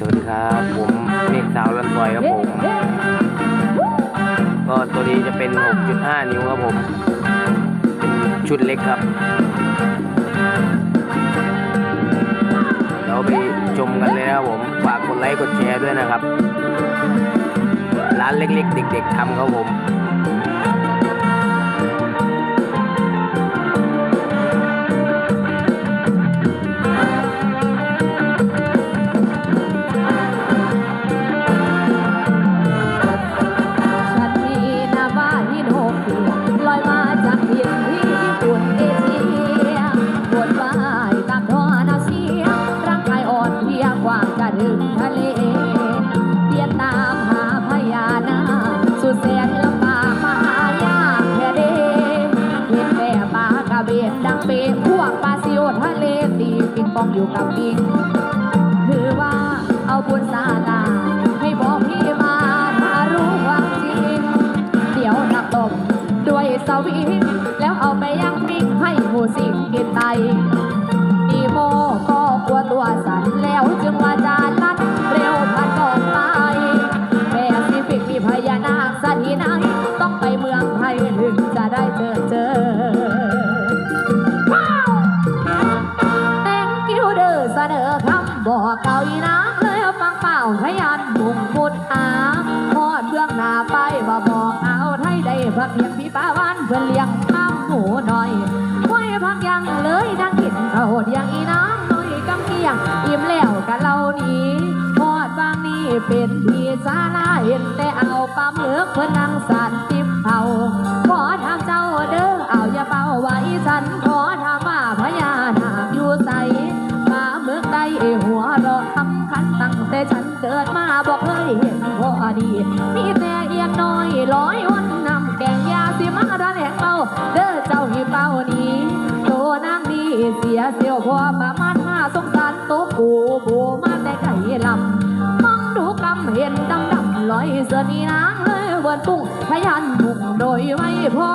สวัสดีครับผมเมฆสาวลันซอยครับผมก็ตัวนี้จะเป็น 6.5 นิ้วครับผมเป็นชุดเล็กครับเดี๋ยวไปชมกันเลยนะครับผมฝากกดไลค์กดแชร์ด้วยนะครับ ร้านเล็กๆ เด็กๆทำครับผม ป้องอยู่กับดินคือว่าเอาบุญสาลาให้บอกพี่มาถ้ารู้ความจริง เดี๋ยวนักตบด้วยสวิงแล้วเอาไปยังมิ้งให้หมูสิงกินไตอีโมก็กลัวตัวสั่นแล้วจึงว่าจา บอกเก่าอีนางเลยฟังเปล่าพยานมุ่งพุดอาพอดเบื้องหน้าไปบ่บอกเอาไทยได้พักเพียงพี่ป้าบ้านเพื่อนเลี้ยงข้ามหมูหน่อยไว้พักยังเลยนั่งกินข้าวเดียงอีนางหน่อยกำเกียงอิ่มแล้วกันเรานี้พอดบางนี้เป็นพี่สาลาเห็นแต่เอาปั๊มเลือกเพื่อนนั่งสัน เกิดมาบอกเคยเห็นพอดีมีแต่เอียงน้อยร้อยวันนำแกงยาสิมาดอนแหงเป่าเด้อเจ้าหิเป่านี้โตนางนี้เสียเสียวพอประมาห้าสงสารโตกูบูมาแต่ไก่ลำมองดูกำเห็นดำดำลอยเสือนีนางเลยเวินปุ้งพยันบุกโดยไม่พอ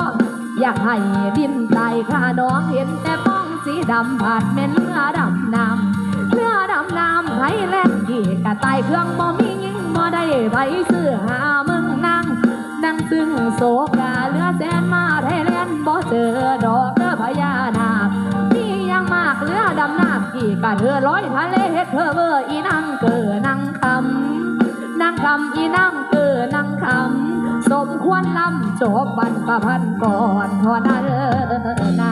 อยากให้ดินใจข้าน้องเห็นแต่ป้องสีดำผาดเม็นเรือดำน้ำเรือดำน้ำไทยแลน ด์กี่กะไตเครื่องบ่มียิงบ่ได้ไปซื้อหามึงนั่งนั่งซึ่งโศกาเรือแสนมาไทยแลนด์บ่เจอดอกเด้อพญานาคมีอยังมากเรือดำน้ำกี่กะเธอร้อยทะเลเฮ็ดเธอเบอร์อีนั่งเกิดนั่งคำนางคำอีนางเกินางคำสมควรลำจบบันประพันก่อนทอนาเด้น